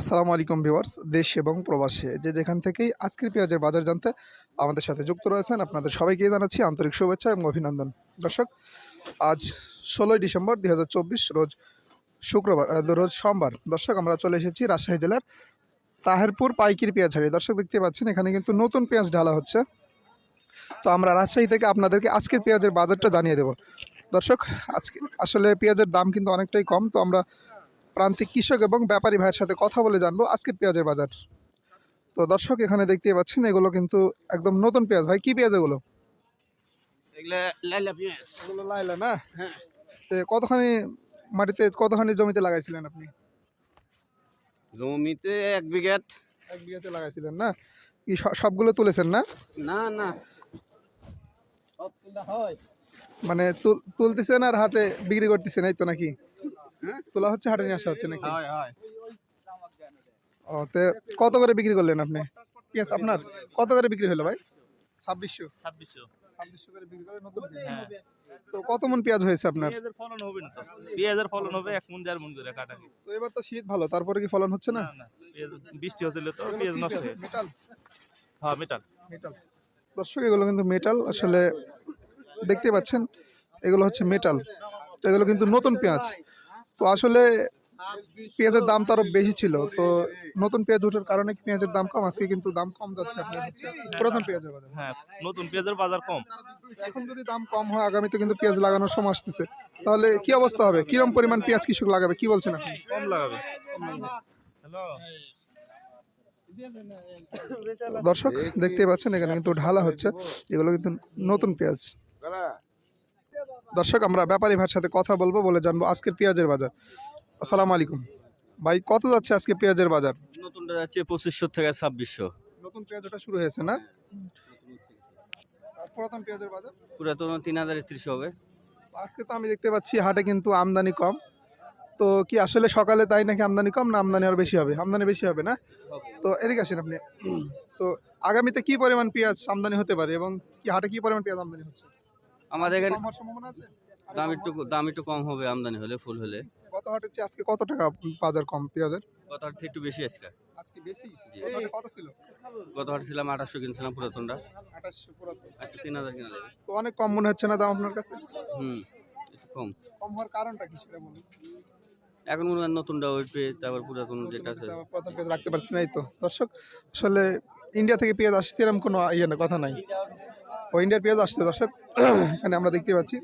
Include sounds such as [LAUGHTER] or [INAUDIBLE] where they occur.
আসসালামু আলাইকুম ভিউয়ার্স, দেশ এবং প্রবাসে। যে যেখান থেকেই আজকের পেঁয়াজের বাজার জানতে আমাদের সাথে যুক্ত রয়েছেন আপনাদের সবাইকে জানাচ্ছি আন্তরিক শুভেচ্ছা এবং অভিনন্দন। দর্শক, আজ ষোলোই ডিসেম্বর দুই হাজার চব্বিশ, রোজ শুক্রবার রোজ সোমবার। দর্শক, আমরা চলে এসেছি রাজশাহী জেলার তাহেরপুর পাইকিরি পেঁয়াজ হাড়ি দর্শক, দেখতে পাচ্ছেন, এখানে কিন্তু নতুন পেঁয়াজ ঢালা হচ্ছে। তো আমরা রাজশাহী থেকে আপনাদেরকে আজকের পেঁয়াজের বাজারটা জানিয়ে দেব। দর্শক, আজকে আসলে পেঁয়াজের দাম কিন্তু অনেকটাই কম। তো আমরা প্রান্তিক কৃষক এবং ব্যাপারী ভাইয়ের সাথে কথা বলে জানব আজকের পেঁয়াজের বাজার। তো দর্শক এখানে দেখতে পাচ্ছেন এগুলো কিন্তু একদম নতুন পেঁয়াজ। ভাই কি পেঁয়াজ এগুলো? লাইলা না? হ্যাঁ। কতখানি মাটিতে কতখানি জমিতে লাগাইছিলেন আপনি? জমিতে এক বিঘাত। এক বিঘাতে লাগাইছিলেন না? কি সবগুলো তুলেছেন না? না না। হয় মানে তুল- তুলতেছেন আর হাটে বিক্রি করতেছেন এই তো নাকি? তোলা হচ্ছে হাটে নিয়ে আসা হচ্ছে নাকি? হয় হয়। ও তে কত করে বিক্রি করলেন আপনি? পেঁয়াজ আপনার? কত করে বিক্রি হলো ভাই? ছাব্বিশশো? ছাব্বিশশো। ছাব্বিশশো করে বিক্রি করে নতুন তো কত মন পেঁয়াজ হয়েছে আপনার? ফলন হবে না তো। পেঁয়াজের ফলন হবে এক মন দেড় মন করে কাটা। তো এবার তো শীত ভালো তারপরে কি ফলন হচ্ছে না? না না বৃষ্টি হচ্ছিল তো এগুলো পেঁয়াজ? নষ্ট মেটাল হ্যাঁ মেটাল মেটাল দর্শক এগুলো কিন্তু মেটাল আসলে দেখতে পাচ্ছেন এগুলো হচ্ছে মেটাল তো এগুলো কিন্তু নতুন পেঁয়াজ। তো আসলে পেঁয়াজের দাম তো আরও বেশি ছিল। তো নতুন পেঁয়াজ ওঠার কারণে কি পেঁয়াজের দাম কম? আজকে কিন্তু দাম কম যাচ্ছে আপনার হচ্ছে প্রথম পেঁয়াজের বাজার। হ্যাঁ নতুন পেঁয়াজের বাজার কম। এখন যদি দাম কম হয় আগামীতে কিন্তু পেঁয়াজ লাগানোর সময় আসতেছে। তাহলে কি অবস্থা হবে? কিরম পরিমাণ পেঁয়াজ কৃষক লাগাবে? কি বলছেন আপনি? কম লাগাবে। হ্যালো? দর্শক দেখতে পাচ্ছেন এখানে কিন্তু ঢালা হচ্ছে। এগুলো কিন্তু নতুন পেঁয়াজ। দর্শক আমরা ব্যাপারী ভাইয়ের সাথে কথা বলব বলে জানব আজকের পেঁয়াজের বাজার। আসসালামু আলাইকুম। ভাই কত যাচ্ছে আজকে পেঁয়াজের বাজার? নতুনটা যাচ্ছে পঁচিশশো থেকে ছাব্বিশশো। নতুন পেঁয়াজ ওটা শুরু হয়েছে না? আর পুরাতন পেঁয়াজের বাজার? পুরাতন তিন হাজার একত্রিশ হবে। আজকে তো আমি দেখতে পাচ্ছি হাটে কিন্তু আমদানি কম। তো কি আসলে সকালে তাই নাকি আমদানি কম না আমদানি আরও বেশি হবে? আমদানি বেশি হবে না? তো এদিকে আসেন আপনি। তো আগামীতে কি পরিমাণ পেঁয়াজ আমদানি হতে পারে এবং কি হাটে কি পরিমাণ পেঁয়াজ আমদানি হচ্ছে? আমাদের এখানে সম্ভাবনা আছে? দাম একটু দাম একটু কম হবে আমদানি হলে ফুল হলে? গত হাটের চেয়ে আজকে কত টাকা বাজার কম পেঁয়াজের? গত হাট থেকে একটু বেশি আজকে। আজকে বেশি? কত ছিল? গত হাট ছিলাম আঠাশশো কিনছিলাম পুরাতনটা। আঠাশশো পুরাতন। আজকে তিন হাজার কিনা তো অনেক কম মনে হচ্ছে না দাম আপনার কাছে? হুম একটু কম। কম হওয়ার কারণটা কি সেটা বলুন। এখন মনে হয় নতুনটা উঠবে তারপর পুরাতন যেটা আছে। প্রথম পেঁয়াজ রাখতে পারছি না এই তো। দর্শক আসলে ইন্ডিয়া থেকে পেঁয়াজ আসছে এরকম কোনো ইয়ে না কথা নাই। ও পেঁয়াজ আসছে দর্শক। [CLEARS THROAT] এখানে আমরা দেখতে পাচ্ছি।